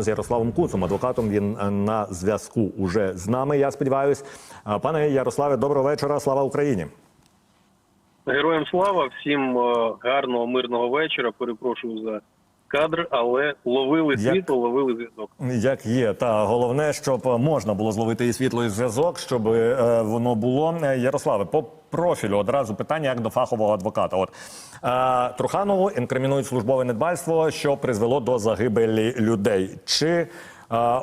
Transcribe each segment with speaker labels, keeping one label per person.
Speaker 1: З Ярославом Куцом, адвокатом, він е, на зв'язку уже з нами. Я сподіваюсь, Е, пане Ярославе, доброго вечора. Слава Україні.
Speaker 2: Героям слава, всім е, гарного мирного вечора. Перепрошую за кадр, але ловили
Speaker 1: Як-
Speaker 2: світло, ловили зв'язок.
Speaker 1: Як є, та головне, щоб можна було зловити і світло і зв'язок, щоб е, воно було. Е, Ярославе, по профілю одразу питання як до фахового адвоката. От е, Труханову інкримінують службове недбальство, що призвело до загибелі людей. Чи е,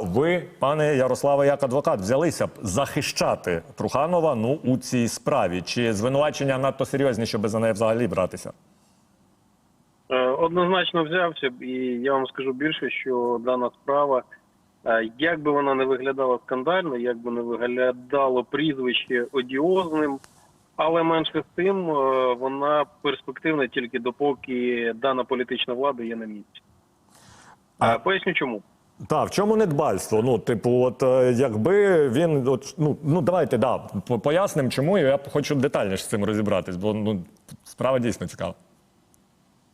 Speaker 1: ви, пане Ярославе, як адвокат, взялися б захищати Труханова ну у цій справі? Чи звинувачення надто серйозні, щоб за неї взагалі братися?
Speaker 2: Однозначно взявся і я вам скажу більше, що дана справа, е, як би вона не виглядала скандально, як би не виглядало прізвище одіозним, але менше з тим е, вона перспективна тільки допоки дана політична влада є на місці.
Speaker 1: А-
Speaker 2: Е, Поясню чому.
Speaker 1: Так, в чому недбальство? Ну, типу, от якби він от, ну, ну давайте да, по- пояснимо, чому і я хочу детальніше з цим розібратись, бо ну справа дійсно цікава.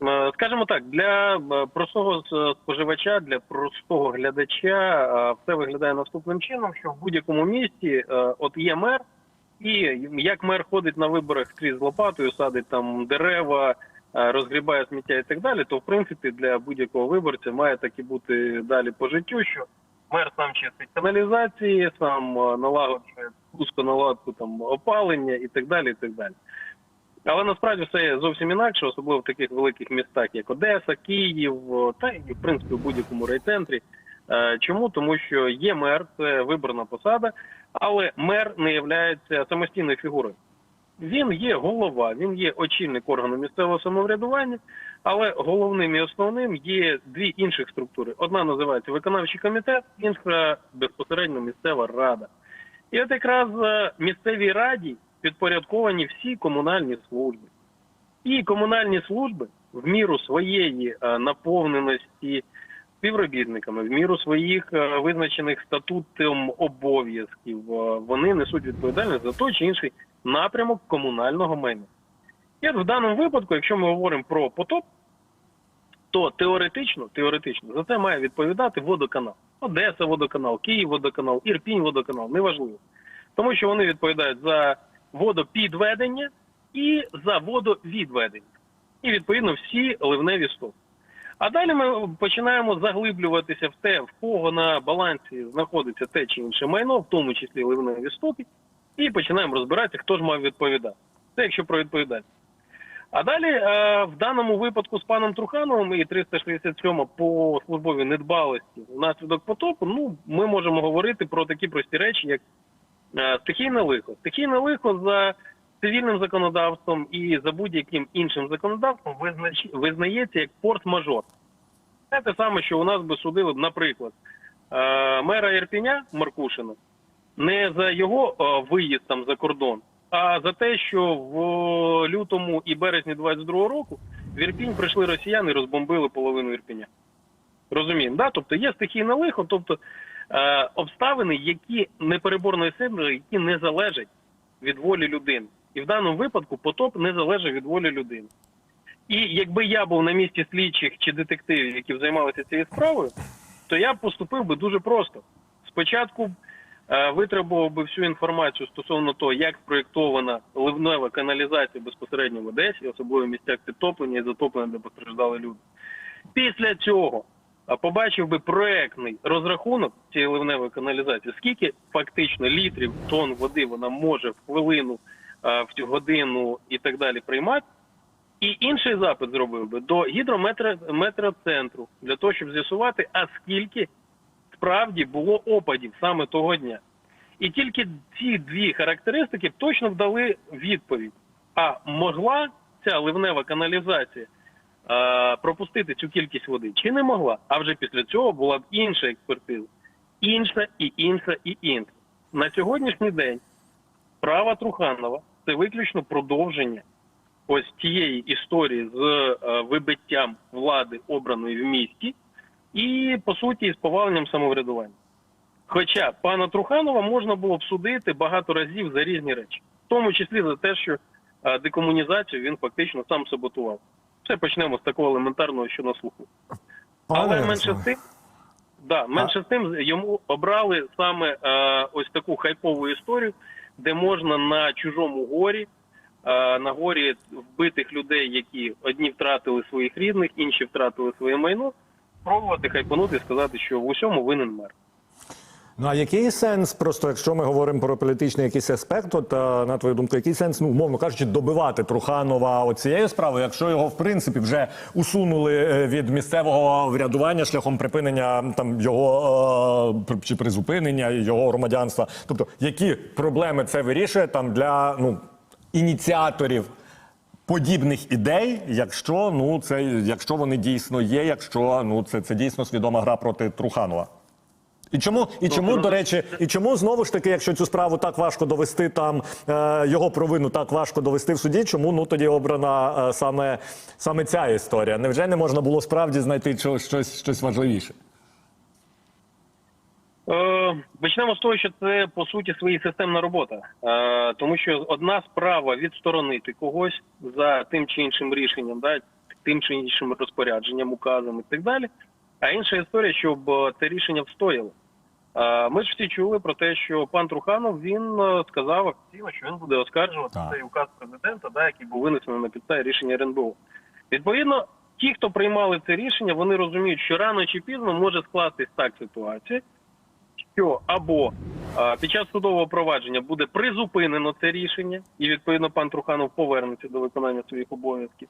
Speaker 2: Е, Скажімо так, для е, простого споживача, для простого глядача е, все виглядає наступним чином, що в будь-якому місті от є мер, і як мер ходить на виборах скрізь лопатою, садить там дерева, розгрібає сміття і так далі, то в принципі для будь-якого виборця має так і бути далі по життю, що мер сам чистить каналізації, сам налагоджує пусконаладку там опалення і так далі. і так далі. Але насправді все зовсім інакше, особливо в таких великих містах, як Одеса, Київ, та і в принципі в будь-якому райцентрі. Е, Чому? Тому що є мер, це виборна посада, але мер не є самостійною фігурою. Він є голова, він є очільник органу місцевого самоврядування, але головним і основним є дві інших структури. Одна називається виконавчий комітет, інша безпосередньо місцева рада. І от якраз е, місцевій раді підпорядковані всі комунальні служби. І комунальні служби в міру своєї е, наповненості співробітниками, в міру своїх е, визначених статутом обов'язків, е, вони несуть відповідальність за той чи інший напрямок комунального майна. І в даному випадку, якщо ми говоримо про потоп, то теоретично, теоретично за це має відповідати водоканал. Одеса водоканал, Київ водоканал, Ірпінь водоканал, неважливо. Тому що вони відповідають за водопідведення і за водовідведення. І відповідно всі ливневі стоки. А далі ми починаємо заглиблюватися в те, в кого на балансі знаходиться те чи інше майно, в тому числі ливневі стоки, і починаємо розбиратися, хто ж має відповідати. Це якщо про відповідальність. А далі е, в даному випадку з паном Трухановим і 367 по службовій недбалості внаслідок потопу, ну ми можемо говорити про такі прості речі, як стихійне лихо. Стихійне лихо за цивільним законодавством і за будь-яким іншим законодавством визнач... визнається як форс-мажор. Це те саме, що у нас би судили, наприклад, е, мера Ірпіня Маркушина не за його е, виїзд там за кордон, а за те, що в лютому і березні 22-го року в Ірпінь прийшли росіяни і розбомбили половину Ірпіня. Розуміємо, да? Тобто є стихійне лихо, тобто е, обставини, які непереборної сили, які не залежать від волі людини. І в даному випадку потоп не залежить від волі людини. І якби я був на місці слідчих чи детективів, які б займалися цією справою, то я б поступив би дуже просто. Спочатку е, витребував би всю інформацію стосовно того, як спроєктована ливнева каналізація безпосередньо в Одесі, особливо в місцях підтоплення і затоплення, де постраждали люди. Після цього а, побачив би проектний розрахунок цієї ливневої каналізації, скільки фактично літрів тонн води вона може в хвилину, в цю годину і так далі приймати. І інший запит зробив би до гідрометроцентру для того, щоб з'ясувати, а скільки справді було опадів саме того дня. І тільки ці дві характеристики точно вдали відповідь. А могла ця ливнева каналізація е, пропустити цю кількість води, чи не могла? А вже після цього була б інша експертиза. Інша і інша і інша. На сьогоднішній день справа Труханова це виключно продовження ось тієї історії з е, вибиттям влади обраної в місті, і по суті з поваленням самоврядування. Хоча пана Труханова можна було б судити багато разів за різні речі, в тому числі за те, що е, декомунізацію він фактично сам саботував. Все почнемо з такого елементарного, що на слуху. Але менше з тим, Да, менше з тим йому обрали саме е, ось таку хайпову історію, де можна на чужому горі, е, на горі вбитих людей, які одні втратили своїх рідних, інші втратили своє майно, пробувати хайпанути і сказати, що в усьому винен мер.
Speaker 1: Ну а який сенс, просто якщо ми говоримо про політичний якийсь аспект, от на твою думку, який сенс, ну умовно кажучи, добивати Труханова оцією справою, якщо його в принципі вже усунули е, від місцевого врядування шляхом припинення там його е, чи призупинення його громадянства? Тобто, які проблеми це вирішує там для ну ініціаторів? Подібних ідей, якщо ну це якщо вони дійсно є, якщо ну це, це дійсно свідома гра проти Труханова. І чому, і чому, до речі, і чому знову ж таки, якщо цю справу так важко довести, там е, його провину так важко довести в суді, чому ну тоді обрана е, саме, саме ця історія? Невже не можна було справді знайти чо- щось, щось важливіше?
Speaker 2: Е, Почнемо з того, що це по суті своя системна робота, е, тому що одна справа відсторонити когось за тим чи іншим рішенням, да, тим чи іншим розпорядженням, указом і так далі. А інша історія, щоб це рішення встояло. Е, Ми ж всі чули про те, що пан Труханов він е, сказав офіційно, що він буде оскаржувати
Speaker 1: Так.
Speaker 2: цей указ президента, да, який був винесений на підставі рішення РНБО. Відповідно, ті, хто приймали це рішення, вони розуміють, що рано чи пізно може скластись так ситуація, що або а, під час судового провадження буде призупинено це рішення, і відповідно пан Труханов повернеться до виконання своїх обов'язків,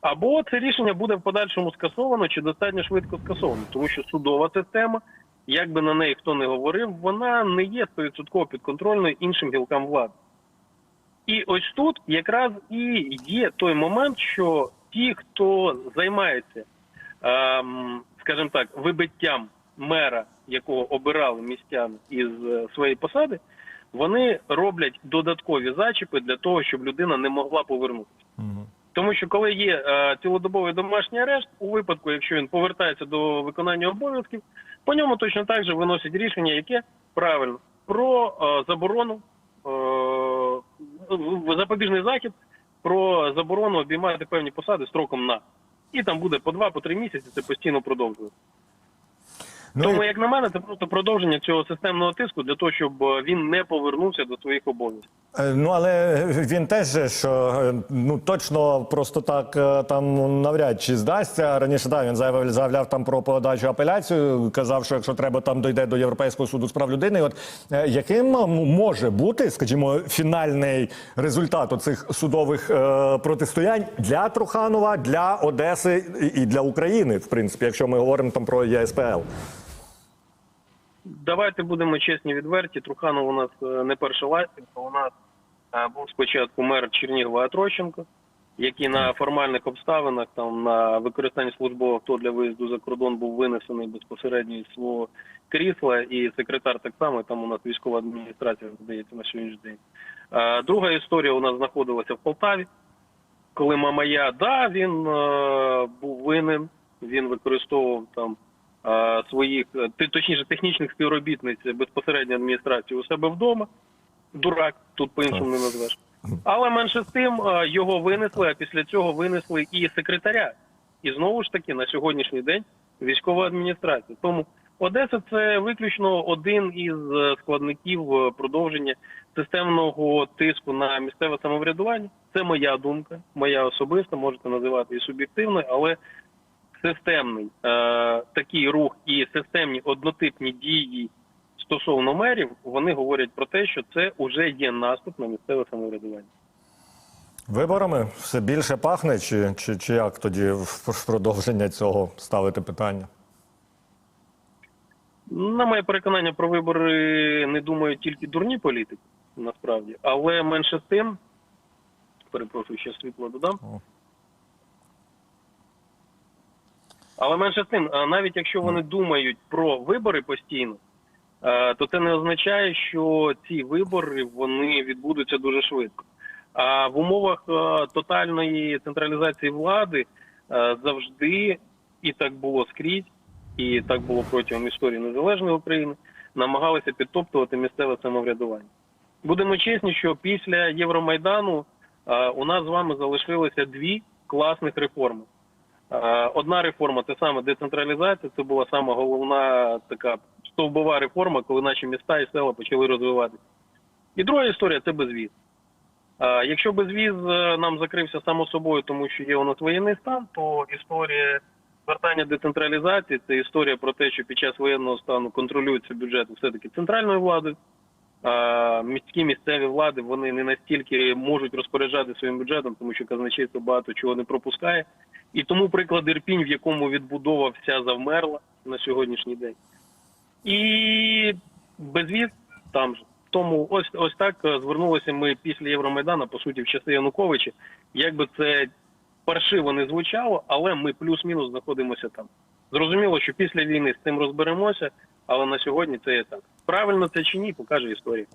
Speaker 2: або це рішення буде в подальшому скасовано чи достатньо швидко скасовано, тому що судова система, як би на неї хто не говорив, вона не є 100% підконтрольною іншим гілкам влади. І ось тут якраз і є той момент, що ті, хто займається, ем, скажімо так, вибиттям мера, якого обирали містяни із е, своєї посади, вони роблять додаткові зачіпи для того, щоб людина не могла повернутися. Тому що коли є е, цілодобовий домашній арешт, у випадку, якщо він повертається до виконання обов'язків, по ньому точно так же виносять рішення, яке правильно про е, заборону е, запобіжний захід про заборону обіймати певні посади строком на і там буде по два, по три місяці. Це постійно продовжує.
Speaker 1: Ну,
Speaker 2: Тому, як на мене, це просто продовження цього системного тиску для того, щоб е, він не повернувся до своїх обов'язків.
Speaker 1: Е, Ну але він теж же, що е, ну точно просто так там навряд чи здасться. Раніше да, він заявляв, заявляв там про подачу апеляцію. Казав, що якщо треба, там дойде до Європейського суду з прав людини. От яким може бути, скажімо, фінальний результат цих судових е, протистоянь для Труханова, для Одеси і для України, в принципі, якщо ми говоримо там про ЄСПЛ.
Speaker 2: Давайте будемо чесні відверті. Труханов у нас е, не перша ластівка. У нас е, був спочатку мер Чернігова Атрощенко, який на формальних обставинах там на використанні службового авто для виїзду за кордон був винесений безпосередньо із свого крісла, і секретар так само. Там у нас військова адміністрація здається на сьогоднішній день. Е, Друга історія у нас знаходилася в Полтаві, коли Мамая, да, він е, був винен, він використовував там своїх, е, точніше, технічних співробітниць безпосередньо адміністрації у себе вдома. Дурак, тут по-іншому не назвеш. Але менше з тим е, його винесли, а після цього винесли і секретаря. І знову ж таки на сьогоднішній день військова адміністрація. Тому Одеса це виключно один із е, складників е, продовження системного тиску на місцеве самоврядування. Це моя думка, моя особиста, можете називати і суб'єктивною, але системний е, такий рух і системні однотипні дії стосовно мерів, вони говорять про те, що це вже є наступ на місцеве самоврядування.
Speaker 1: Виборами все більше пахне, чи, чи, чи як тоді в продовження цього ставити питання?
Speaker 2: На моє переконання про вибори не думають тільки дурні політики, насправді, але менше з тим, перепрошую, ще світло додам. Але менше з тим, навіть якщо вони думають про вибори постійно, е, то це не означає, що ці вибори вони відбудуться дуже швидко. А в умовах е, тотальної централізації влади е, завжди і так було скрізь, і так було протягом історії незалежної України, намагалися підтоптувати місцеве самоврядування. Будемо чесні, що після Євромайдану е, у нас з вами залишилося дві класних реформи. Е, Одна реформа це саме децентралізація. Це була сама головна така стовбова реформа, коли наші міста і села почали розвиватися. І друга історія це безвіз. Е, Якщо безвіз е, нам закрився само собою, тому що є у нас воєнний стан, то історія звертання децентралізації це історія про те, що під час воєнного стану контролюється бюджет все-таки центральною владою. Міські місцеві влади вони не настільки можуть розпоряджати своїм бюджетом, тому що казначейство багато чого не пропускає. І тому приклад Ірпінь, в якому відбудова вся завмерла на сьогоднішній день. І безвіз там же. Тому ось ось так е, звернулися ми після Євромайдану, по суті, в часи Януковича. Як би це паршиво не звучало, але ми плюс-мінус знаходимося там. Зрозуміло, що після війни з цим розберемося, але на сьогодні це є так. Правильно це чи ні, покаже історія.